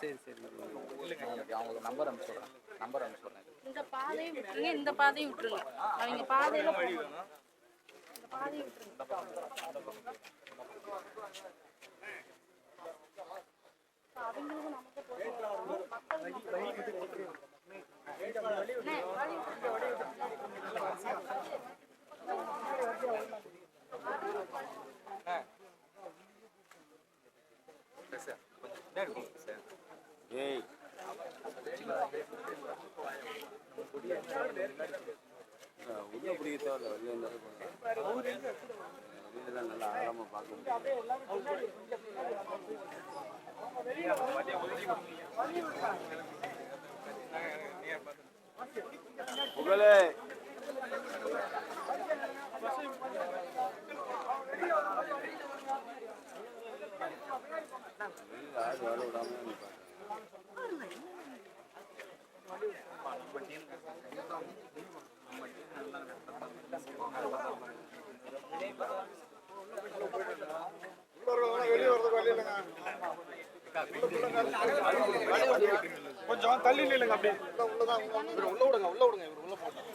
சரி சரி. அவங்களுக்கு நம்பர் அனுப்பிச்சுடுறேன் நம்பர் அனுப்பிச்சுடுறேன் இந்த பாதையை விட்டுருங்க இந்த பாதையை விட்டுருங்க. அவங்க பாதையில போகணும். இந்த பாதையை விட்டுருங்க. அவங்களுக்கும் நமக்கு அண்ணே, வழி 200원남았습 니. கொஞ்சம் தள்ளி நில்லுங்க அப்படியே. உள்ள உள்ள விடுங்க உள்ள விடுங்க இவர் உள்ள போட்டோம்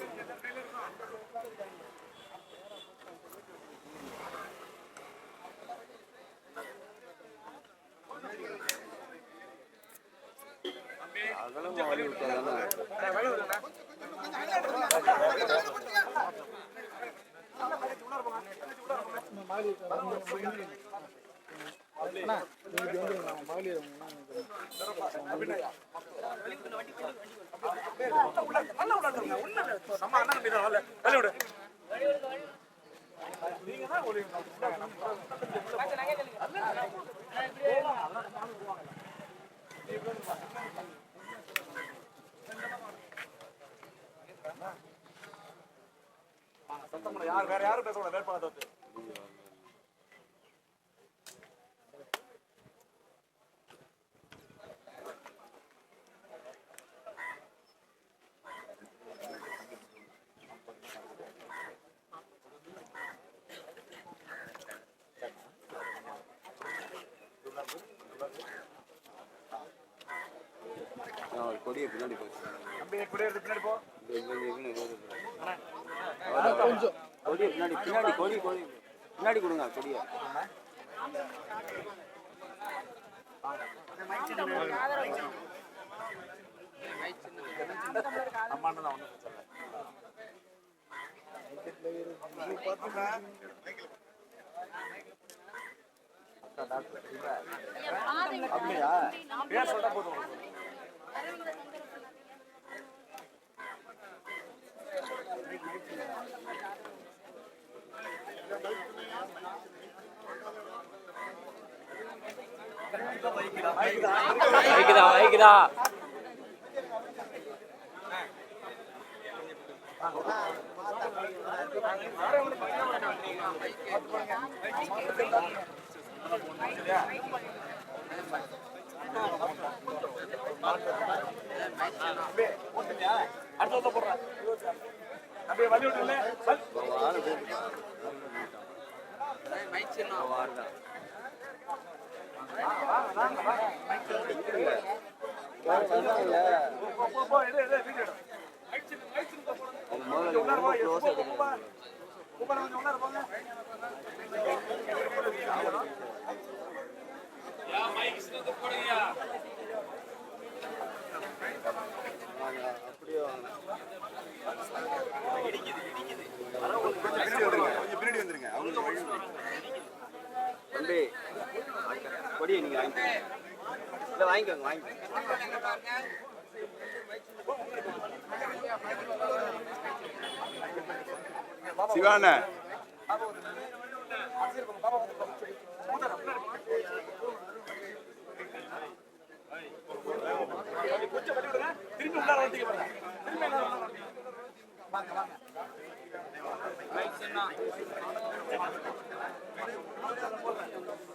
அகலமா வழி விட்டாதானே நம்ம அண்ணன் தம்பி தான் தள்ளி விடு சத்தம் பண்ண யார் வேற யாரும் பேசக்கூடாது வேட்பாளர் கொடியை பின்னாடி போச்சு தம்பி இப்படியே இருந்து பின்னாடி போ. கொஞ்சம். கொடியை பின்னாடி பின்னாடி கொடி கொடி. பின்னாடி கொடுங்க கொடியை. தான் ஒன்றும் அப்படியா? பேர் சொல்லிட்டா போதும் வைக்குதா வைக்குதா? அடுத்த போடுறேன். அப்படியே வண்டி விட்டுல ஆளு அப்படியே? தம்பி கொடியை நீங்க வாங்கிக்கோங்க இல்லை வாங்கிக்கோங்க வாங்கிக்கோங்க சிவான திரும்பி உள்ளார திரும்பி வாங்க வாங்க எல்லாரும்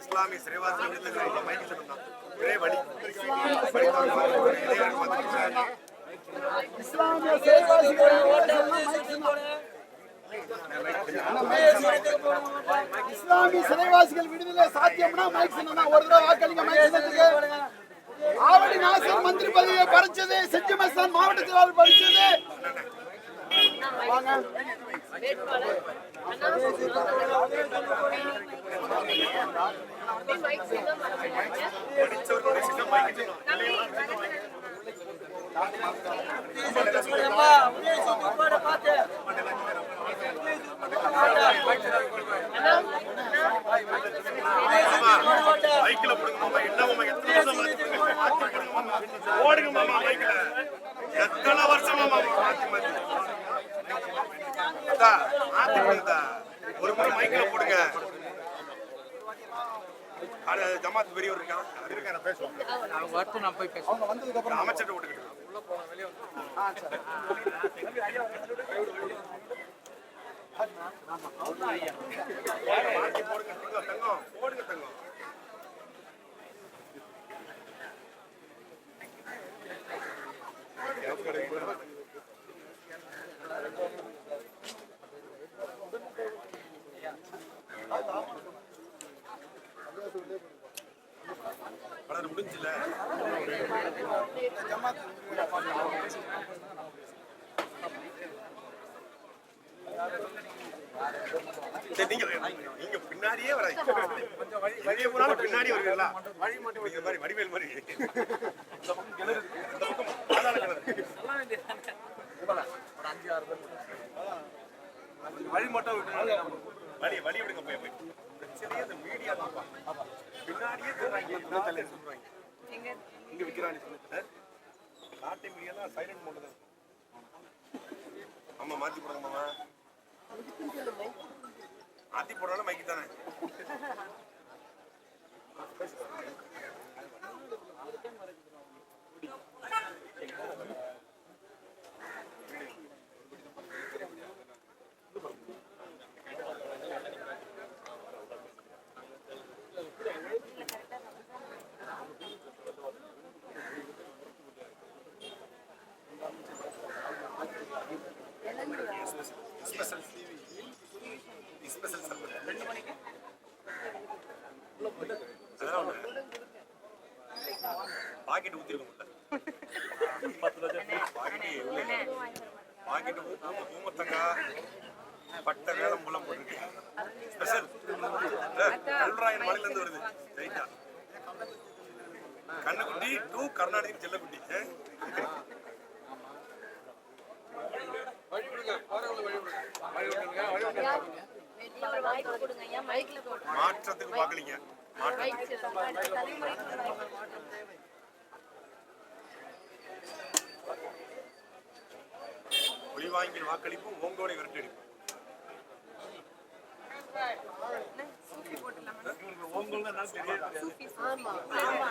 இஸ்லாமிய சிறைவாசி ஒரே வழி இஸ்லாமிய சிறைவாசிகள் விடுதலை சாத்தியம்னா மைக் சின்னம்னா ஒரு தடவை வாக்களிங்க மைக் சின்னத்துக்கு. ஆவடி நாசர் மந்திரி பதவியை பறிச்சது செஞ்சி மஸ்தான் மாவட்ட செயலாளர் பறிச்சது. என்ன மாமா எத்தனை வருஷம் மாத்தி போடுங்க மாமா ஓடுங்க மாமா மைக்கில் எத்தனை வருஷமா மாமா மாத்தி மாத்தி அத்தா, மாத்தி போடுங்கத்தா. ஒரு முறை மைக்கில் போடுங்க அது ஜமாத் பெரியவர் இருக்கான் அது இருக்கா நான் பேசுவோம் வரட்டும் நான் போய் பேசுறேன் அவங்க வந்ததுக்கு அப்புறம் அமைச்சர்கிட்ட போட்டுக்கிட்டு ஆ, சரி. மாத்தி போடுங்க தங்கம் தங்கம் நீங்க நீங்க பின்னாடியே வராதீங்க போனாலும் பின்னாடியே வருவீங்களா? வழி மட்டும் இந்த மாதிரி வடிவேல் மாதிரி. இந்த பக்கம் கிணறு இந்த பக்கம் பாதாள கிணறு வழி மட்டும் வழி வழி விடுங்க போய் போய் பிரச்சனையே இந்த மீடியா பின்னாடியே தர்றாங்க சொல்றாங்க இங்க விக்கிறாங்க நாட்டு மீடியா தான் சைலண்ட் மோட்ல தான் ஆமா மாத்தி போடுங்க மாமா. மாத்தி போடுறாலும் மைக்கு தானே? ஸ்பெஷல் ஸ்பெஷல் ரெண்டு மணிக்கு? அதெல்லாம் பாக்கெட் ஊத்திருக்கோம்ல பாக்கெட் உள்ள பாக்கெட் ஊமத்தங்காய் பட்டை வேலம் புலம் போட்டுருக்கு ஸ்பெஷல் கல்வராயன் மலையில இருந்து வருது ரைட்டா கண்ணுக்குட்டி டூ கர்நாடக செல்லக்குட்டி ஆ? ஒரு வாய்ப்பு கொடுங்க ஐயா மைக்ல போட்டு மாற்றத்துக்கு பாக்கலீங்க மாற்றம் மைக் அடுத்த தலைமுறைக்கு ஒரு வாய்ப்பு ஒளிவாங்கில் வாக்களிப்பும் ஓங்கோலை விரட்டடிப்பும் ஆமா ஆமா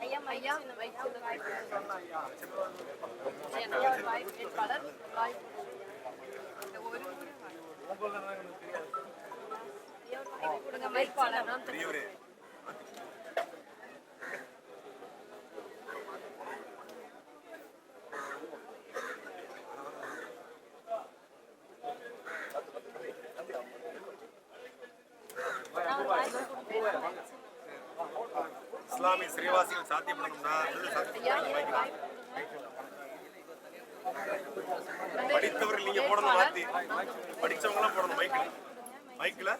ஐயா ஐயா மைக் ஒரு வாய்ப்பு கொடுங்க. ஐயா, நான் ஒரு வாய்ப்பு வேட்பாளர் வாய்ப்பு இந்த ஒரு முறை வாய்ப்பு. ஐயா, ஒரு வாய்ப்பு கொடுங்க வேட்பாளர் நான் பெரியவரே இஸ்லாமிய சிறைவாசிகள் சாத்தியப்படணும்னா படித்தவர்கள் நீங்க போடணும் மாத்தி படிச்சவங்க எல்லாம் போடணும் மைக்கில் மைக்கில்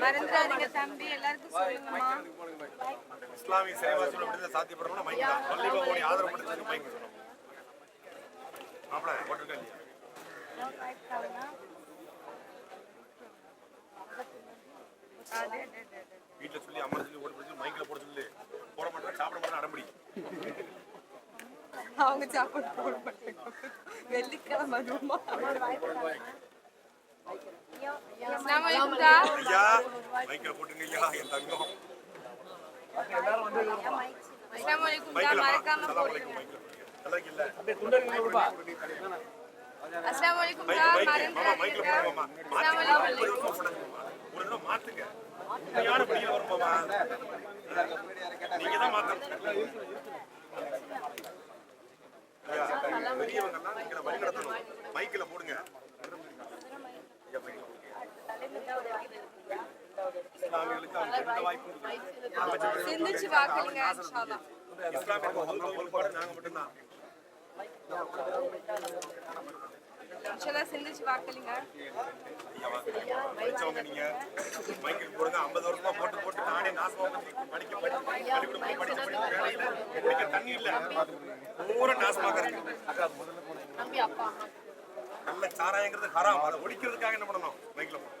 மறந்துடாதீங்க தம்பி. எல்லாருக்கும் சொல்லுங்கம்மா. இஸ்லாமிய சிறைவாசிகள் விடுதலை சாத்தியப்படணும்னா மைக் தான். பள்ளி பகவானி ஆதரவு படுத்துக்கு மைக் சொல்லணும் மாப்பிள்ள போட்டிருக்கா இல்லையா? வீட்டுல சொல்லி அம்மா சொல்லி ஓட்டு போட்டு மைக்ல போட சொல்லி போட மாட்டேன் சாப்பிட மாட்டேன் அடம்படி அவங்க சாப்பாடு போட மாட்டாங்க வெள்ளிக்கிழமை மைக்ல போட்டுங்க ஐயா என் தங்கம் அஸ்ஸலாமு மறக்காம போடுங்க இல்ல மறந்துடாதீங்க. அஸ்ஸலாமு அலைக்கும். தடவை மாத்துங்க. உண்மையான படியில வரும் நீங்க தான் மாத்தணும். ஐயா, பெரியவங்கெல்லாம் நீங்க வழி நடத்தணும். மைக்ல போடுங்க. சிந்திச்சு வாக்களிங்க. இஸ்லாமியர்கள் நாங்க மட்டும்தான். அல்லாஹ் சிந்திச்சு ஐயா, படிச்சவங்க நீங்க. மைக்கில் போடுங்க ஐம்பது வருஷமா போட்டு போட்டு நானே நாசமா. படிக்க படிக்க குடிக்க தண்ணி இல்ல. பூரா அப்பா அம்மா. நல்ல சாராயங்கிறது ஹராம். அதை ஒழிக்கிறதுக்காக என்ன பண்ணணும்? மைக்கில் போடணும்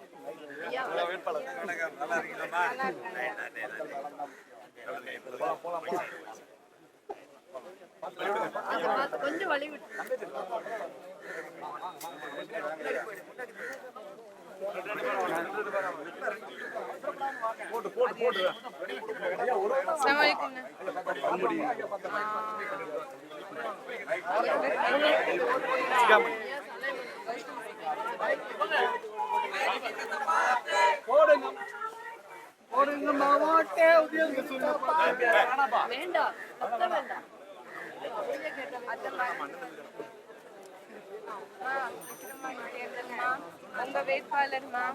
ஐயா அதை பார்த்து கொஞ்சம் வழி விட்டு அஸ்ஸலாமு அலைக்கும் போடுங்க போடுங்க மாமாட்டே உதயம் சொல்லுப்பா வேண்டாம். வேண்டாம் உங்க வேட்பாளர்மா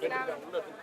Cái.